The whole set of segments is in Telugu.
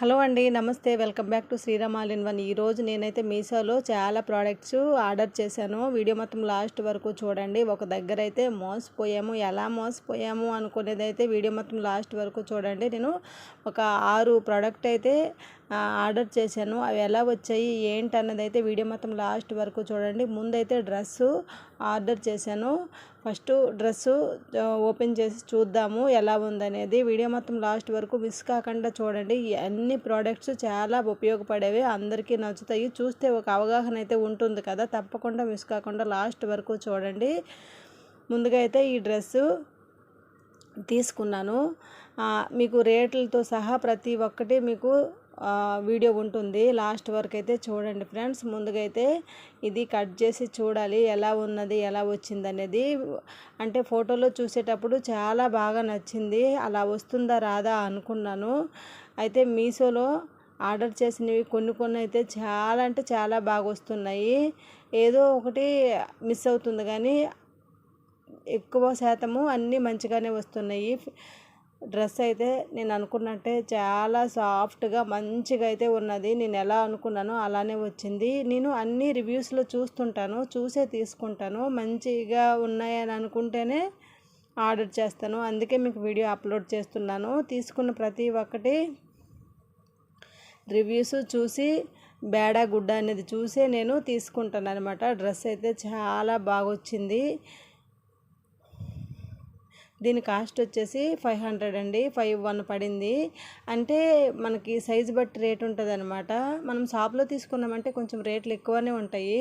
హలో అండి నమస్తే. Welcome back to Sriram all in one. ఈరోజు నేనైతే మీషోలో చాలా ప్రోడక్ట్స్ ఆర్డర్ చేశాను. వీడియో మొత్తం లాస్ట్ వరకు చూడండి. ఒక దగ్గర అయితే మోసపోయాము. ఎలా మోసపోయాము అనుకునేది అయితే వీడియో మొత్తం లాస్ట్ వరకు చూడండి. నేను ఒక ఆరు ప్రోడక్ట్ అయితే ఆర్డర్ చేశాను. అవి ఎలా వచ్చాయి ఏంటి అన్నది అయితే వీడియో మొత్తం లాస్ట్ వరకు చూడండి. ముందైతే డ్రెస్సు ఆర్డర్ చేశాను. ఫస్ట్ డ్రెస్సు ఓపెన్ చేసి చూద్దాము ఎలా ఉందనేది. వీడియో మొత్తం లాస్ట్ వరకు మిస్ కాకుండా చూడండి. అన్ని ప్రోడక్ట్స్ చాలా ఉపయోగపడేవి అందరికీ నచ్చుతాయి. చూస్తే ఒక అవగాహన అయితే ఉంటుంది కదా. తప్పకుండా మిస్ కాకుండా లాస్ట్ వరకు చూడండి. ముందుగా అయితే ఈ డ్రెస్సు తీసుకున్నాను. మీకు రేట్లతో సహా ప్రతి ఒక్కటి మీకు వీడియో ఉంటుంది. లాస్ట్ వరకు అయితే చూడండి ఫ్రెండ్స్. ముందుగా అయితే ఇది కట్ చేసి చూడాలి. ఎలా ఉన్నది ఎలా వచ్చింది అనేది. అంటే ఫోటోలో చూసేటప్పుడు చాలా బాగా నచ్చింది. అలా వస్తుందా రాదా అనుకున్నాను. అయితే మీషోలో ఆర్డర్ చేసినవి కొన్ని కొన్ని అయితే చాలా అంటే చాలా బాగా వస్తున్నాయి. ఏదో ఒకటి మిస్ అవుతుంది కానీ ఎక్కువ శాతము అన్నీ మంచిగానే వస్తున్నాయి. డ్రెస్ అయితే నేను అనుకున్నట్టే చాలా సాఫ్ట్గా మంచిగా అయితే ఉన్నది. నేను ఎలా అనుకున్నానో అలానే వచ్చింది. నేను అన్ని రివ్యూస్లో చూస్తుంటాను చూసే తీసుకుంటాను. మంచిగా ఉన్నాయని అనుకుంటేనే ఆర్డర్ చేస్తాను. అందుకే మీకు వీడియో అప్లోడ్ చేస్తున్నాను. తీసుకున్న ప్రతి ఒక్కటి రివ్యూస్ చూసి బేడా గుడ్డ అనేది చూసే నేను తీసుకుంటాను అనమాట డ్రెస్ అయితే చాలా బాగా వచ్చింది దీని కాస్ట్ వచ్చేసి ఫైవ్ హండ్రెడ్ అండి. ఫైవ్ వన్ పడింది. అంటే మనకి సైజు బట్టి రేట్ ఉంటుంది అనమాట మనం షాప్లో తీసుకున్నామంటే కొంచెం రేట్లు ఎక్కువనే ఉంటాయి.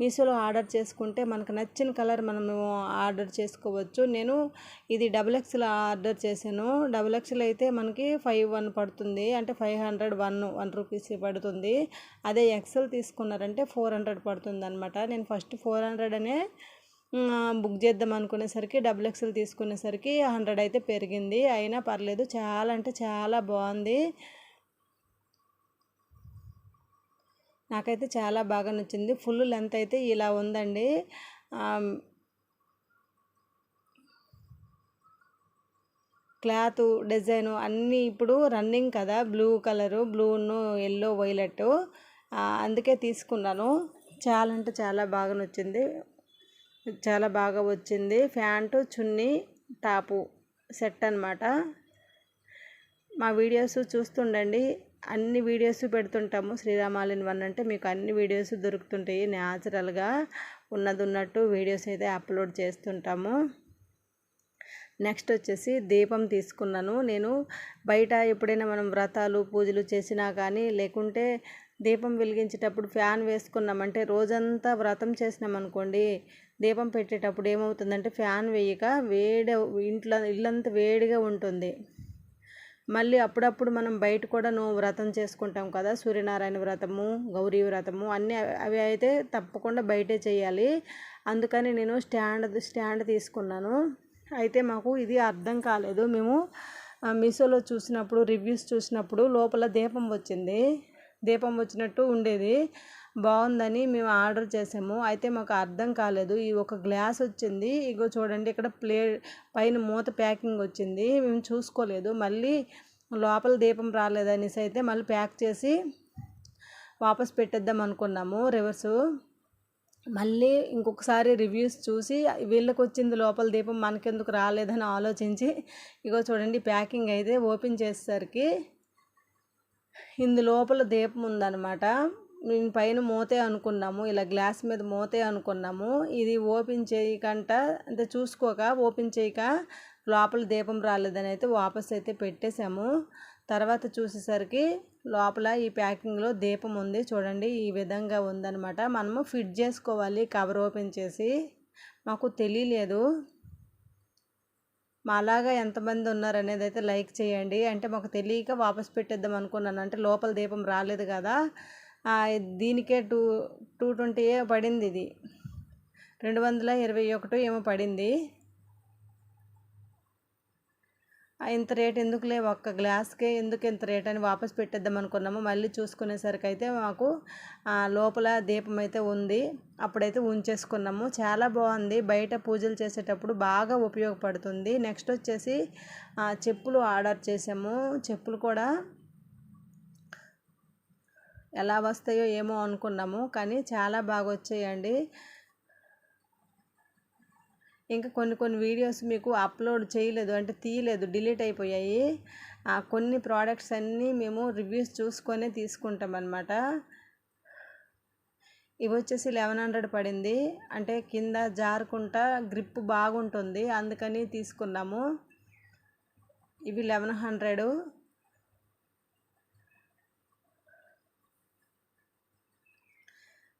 మీషోలో ఆర్డర్ చేసుకుంటే మనకు నచ్చిన కలర్ మనము ఆర్డర్ చేసుకోవచ్చు. నేను ఇది డబుల్ ఎక్స్లో ఆర్డర్ చేశాను. డబుల్ ఎక్స్లో అయితే మనకి ఫైవ్ వన్ పడుతుంది. అంటే five hundred one one rupees పడుతుంది. అదే ఎక్సెల్ తీసుకున్నారంటే ఫోర్ హండ్రెడ్ పడుతుంది అనమాట నేను ఫస్ట్ ఫోర్ హండ్రెడ్ అనే బుక్ చేద్దాం అనుకునేసరికి డబుల్ ఎక్స్ఎల్ తీసుకునేసరికి హండ్రెడ్ అయితే పెరిగింది. అయినా పర్లేదు చాలా అంటే చాలా బాగుంది. నాకైతే చాలా బాగా నచ్చింది. ఫుల్ లెంత్ అయితే ఇలా ఉందండి. క్లాత్ డిజైన్ అన్నీ ఇప్పుడు రన్నింగ్ కదా బ్లూ కలరు బ్లూను ఎల్లో వైలెట్. అందుకే తీసుకున్నాను. చాలా అంటే చాలా బాగా నచ్చింది. చాలా బాగా వచ్చింది. ప్యాంటు చున్నీ టాపు సెట్ అన్నమాట. మా వీడియోస్ చూస్తుండండి. అన్ని వీడియోస్ పెడుతుంటాము. శ్రీరామాలిన్ వన్ అంటే మీకు అన్ని వీడియోస్ దొరుకుతుంటాయి న్యాచురల్గా ఉన్నది ఉన్నట్టు వీడియోస్ అయితే అప్లోడ్ చేస్తుంటాము. నెక్స్ట్ వచ్చేసి దీపం తీసుకున్నాను. నేను బయట ఎప్పుడైనా మనం వ్రతాలు పూజలు చేసినా కానీ లేకుంటే దీపం వెలిగించేటప్పుడు ఫ్యాన్ వేసుకున్నామంటే రోజంతా వ్రతం చేసినామనుకోండి దీపం పెట్టేటప్పుడు ఏమవుతుందంటే ఫ్యాన్ వేయక వేడి ఇంట్లో ఇల్లంతా వేడిగా ఉంటుంది. మళ్ళీ అప్పుడప్పుడు మనం బయట కూడా నువ్వు వ్రతం చేసుకుంటాం కదా సూర్యనారాయణ వ్రతము గౌరీ వ్రతము అన్నీ అవి అయితే తప్పకుండా బయటే చేయాలి. అందుకని నేను స్టాండ్ స్టాండ్ తీసుకున్నాను. అయితే మాకు ఇది అర్థం కాలేదు. మేము మీషోలో చూసినప్పుడు రివ్యూస్ చూసినప్పుడు లోపల దీపం వచ్చింది. దీపం వచ్చినట్టు ఉండేది. బాగుందని మేము ఆర్డర్ చేసాము. అయితే మాకు అర్థం కాలేదు. ఈ ఒక గ్లాస్ వచ్చింది. ఇగో చూడండి ఇక్కడ ప్లే పైన మూత ప్యాకింగ్ వచ్చింది. మేము చూసుకోలేదు. మళ్ళీ లోపల దీపం రాలేదనేసి అయితే మళ్ళీ ప్యాక్ చేసి వాపస్ పెట్టేద్దాం అనుకున్నాము. రివర్సు. మళ్ళీ ఇంకొకసారి రివ్యూస్ చూసి వీళ్ళకి వచ్చింది లోపల దీపం మనకెందుకు రాలేదని ఆలోచించి ఇగో చూడండి ప్యాకింగ్ అయితే ఓపెన్ చేసేసరికి ఇందు లోపల దీపం ఉందన్నమాట. మేము పైన మూతే అనుకున్నాము ఇలా గ్లాస్ మీద మూతే అనుకున్నాము. ఇది ఓపెన్ చేయకంట అంటే చూసుకోక ఓపెన్ చేయక లోపల దీపం రాలేదని అయితే వాపస్ అయితే పెట్టేశాము. తర్వాత చూసేసరికి లోపల ఈ ప్యాకింగ్లో దీపం ఉంది చూడండి ఈ విధంగా ఉందనమాట మనము ఫిట్ చేసుకోవాలి కవర్ ఓపెన్ చేసి. మాకు తెలియలేదు. మాలాగా ఎంతమంది ఉన్నారు అనేది అయితే లైక్ చేయండి. అంటే మాకు తెలియక వాపస్ పెట్టేద్దాం అనుకున్నాను. అంటే లోపల దీపం రాలేదు కదా. దీనికే టూ టూ ట్వంటీ పడింది ఇది. రెండు వందల ఇరవై ఒకటో ఏమో పడింది. ఇంత రేట్ ఎందుకులే? ఒక్క గ్లాస్కే ఎందుకు ఇంత రేట్ అని వాపస్ పెట్టేద్దాం అనుకున్నాము మళ్ళీ చూసుకునేసరికి అయితే మాకు లోపల దీపం అయితే ఉంది. అప్పుడైతే ఉంచేసుకున్నాము. చాలా బాగుంది. బయట పూజలు చేసేటప్పుడు బాగా ఉపయోగపడుతుంది. నెక్స్ట్ వచ్చేసి చెప్పులు ఆర్డర్ చేసాము. చెప్పులు కూడా ఎలా వస్తాయో ఏమో అనుకున్నాము. కానీ చాలా బాగా వచ్చాయండి ఇంకా కొన్ని కొన్ని వీడియోస్ మీకు అప్లోడ్ చేయలేదు అంటే తీయలేదు డిలీట్ అయిపోయాయి. కొన్ని ప్రోడక్ట్స్ అన్నీ మేము రివ్యూస్ చూసుకొనే తీసుకుంటాం అనమాట ఇవి వచ్చేసి లెవెన్ హండ్రెడ్ పడింది. అంటే కింద జారుకుంటా గ్రిప్ బాగుంటుంది అందుకని తీసుకున్నాము. ఇవి లెవెన్ హండ్రెడ్.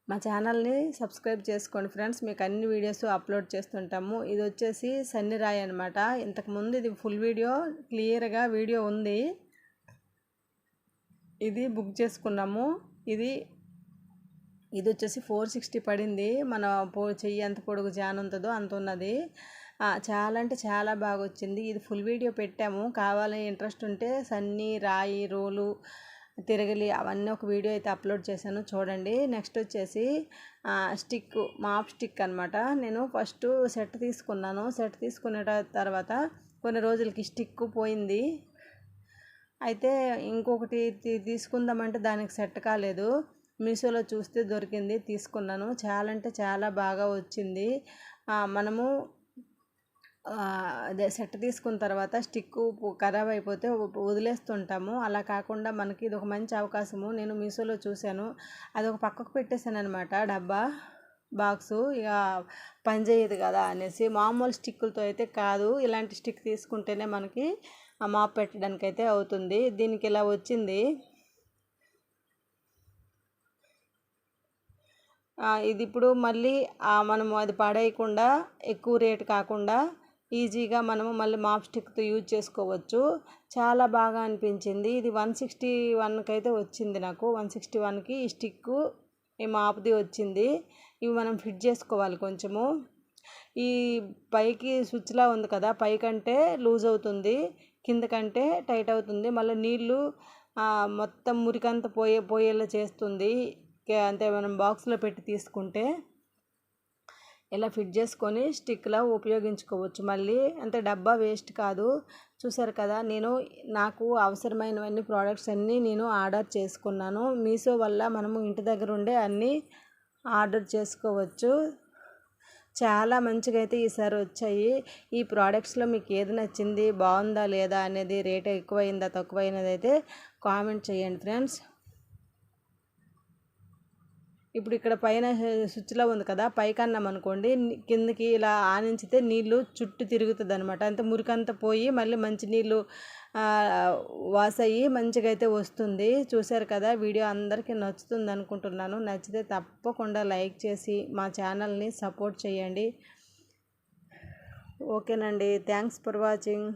మా ఛానల్ని సబ్స్క్రైబ్ చేసుకోండి ఫ్రెండ్స్. మీకు అన్ని వీడియోస్ అప్లోడ్ చేస్తుంటాము. ఇది వచ్చేసి సన్నిరాయి అనమాట ఇంతకుముందు ఇది ఫుల్ వీడియో క్లియర్గా వీడియో ఉంది. ఇది బుక్ చేసుకున్నాము. ఇది ఇది వచ్చేసి ఫోర్ సిక్స్టీ పడింది. మన పో చెయ్యి ఎంత పొడుగు జాన్ ఉంటుందో అంత ఉన్నది. చాలా అంటే చాలా బాగా వచ్చింది. ఇది ఫుల్ వీడియో పెట్టాము. కావాలని ఇంట్రెస్ట్ ఉంటే సన్నీ రాయి రోలు తిరగలి అవన్నీ ఒక వీడియో అయితే అప్లోడ్ చేశాను. చూడండి నెక్స్ట్ వచ్చేసి స్టిక్ మాప్ స్టిక్ అనమాట నేను ఫస్ట్ సెట్ తీసుకున్నాను. సెట్ తీసుకున్న తర్వాత కొన్ని రోజులకి స్టిక్ పోయింది. అయితే ఇంకొకటి తీసుకుందామంటే దానికి సెట్ కాలేదు. మీషోలో చూస్తే దొరికింది తీసుకున్నాను. చాలా అంటే చాలా బాగా వచ్చింది. మనము అదే సెట్ తీసుకున్న తర్వాత స్టిక్ ఖరాబ్ అయిపోతే వదిలేస్తుంటాము. అలా కాకుండా మనకి ఇది ఒక మంచి అవకాశము. నేను మీషోలో చూశాను. అది ఒక పక్కకు పెట్టేశాను అనమాట డబ్బా బాక్సు. ఇక పనిచేయదు కదా అనేసి. మామూలు స్టిక్కులతో అయితే కాదు. ఇలాంటి స్టిక్ తీసుకుంటేనే మనకి మాప్ పెట్టడానికి అయితే అవుతుంది. దీనికి ఇలా వచ్చింది. ఇది ఇప్పుడు మళ్ళీ మనము అది పడేయకుండా ఎక్కువ రేటు కాకుండా ఈజీగా మనము మళ్ళీ మాప్ స్టిక్తో యూజ్ చేసుకోవచ్చు. చాలా బాగా అనిపించింది. ఇది వన్ సిక్స్టీ వన్కి అయితే వచ్చింది నాకు. వన్ సిక్స్టీ వన్కి ఈ స్టిక్ ఈ మాప్ది వచ్చింది. ఇవి మనం ఫిట్ చేసుకోవాలి కొంచెము. ఈ పైకి స్విచ్లా ఉంది కదా పైకంటే లూజ్ అవుతుంది కిందకంటే టైట్ అవుతుంది. మళ్ళీ నీళ్ళు మొత్తం మురికంతా పోయే పోయేలా చేస్తుంది. అంతే మనం బాక్స్లో పెట్టి తీసుకుంటే. ఇలా ఫిట్ చేసుకొని స్టిక్లా ఉపయోగించుకోవచ్చు. మళ్ళీ అంటే డబ్బా వేస్ట్ కాదు. చూసారు కదా నేను నాకు అవసరమైనవన్నీ ప్రోడక్ట్స్ అన్నీ నేను ఆర్డర్ చేసుకున్నాను. మీషో వల్ల మనము ఇంటి దగ్గర ఉండే అన్నీ ఆర్డర్ చేసుకోవచ్చు. చాలా మంచిగా అయితే ఈసారి వచ్చాయి. ఈ ప్రోడక్ట్స్లో మీకు ఏది నచ్చింది బాగుందా లేదా అనేది రేట్ ఎక్కువైందా తక్కువైనది అయితే కామెంట్ చేయండి ఫ్రెండ్స్ ఇప్పుడు ఇక్కడ పైన స్విచ్లో ఉంది కదా పైకి అన్నాం అనుకోండి కిందకి ఇలా ఆనించితే నీళ్ళు చుట్టూ తిరుగుతుంది అనమాట అంత మురికంతా పోయి మళ్ళీ మంచి నీళ్ళు వాస్ అయ్యి మంచిగా అయితే వస్తుంది. చూశారు కదా వీడియో అందరికీ నచ్చుతుంది అనుకుంటున్నాను నచ్చితే తప్పకుండా లైక్ చేసి మా ఛానల్ని సపోర్ట్ చేయండి. ఓకేనండి. Thanks for watching.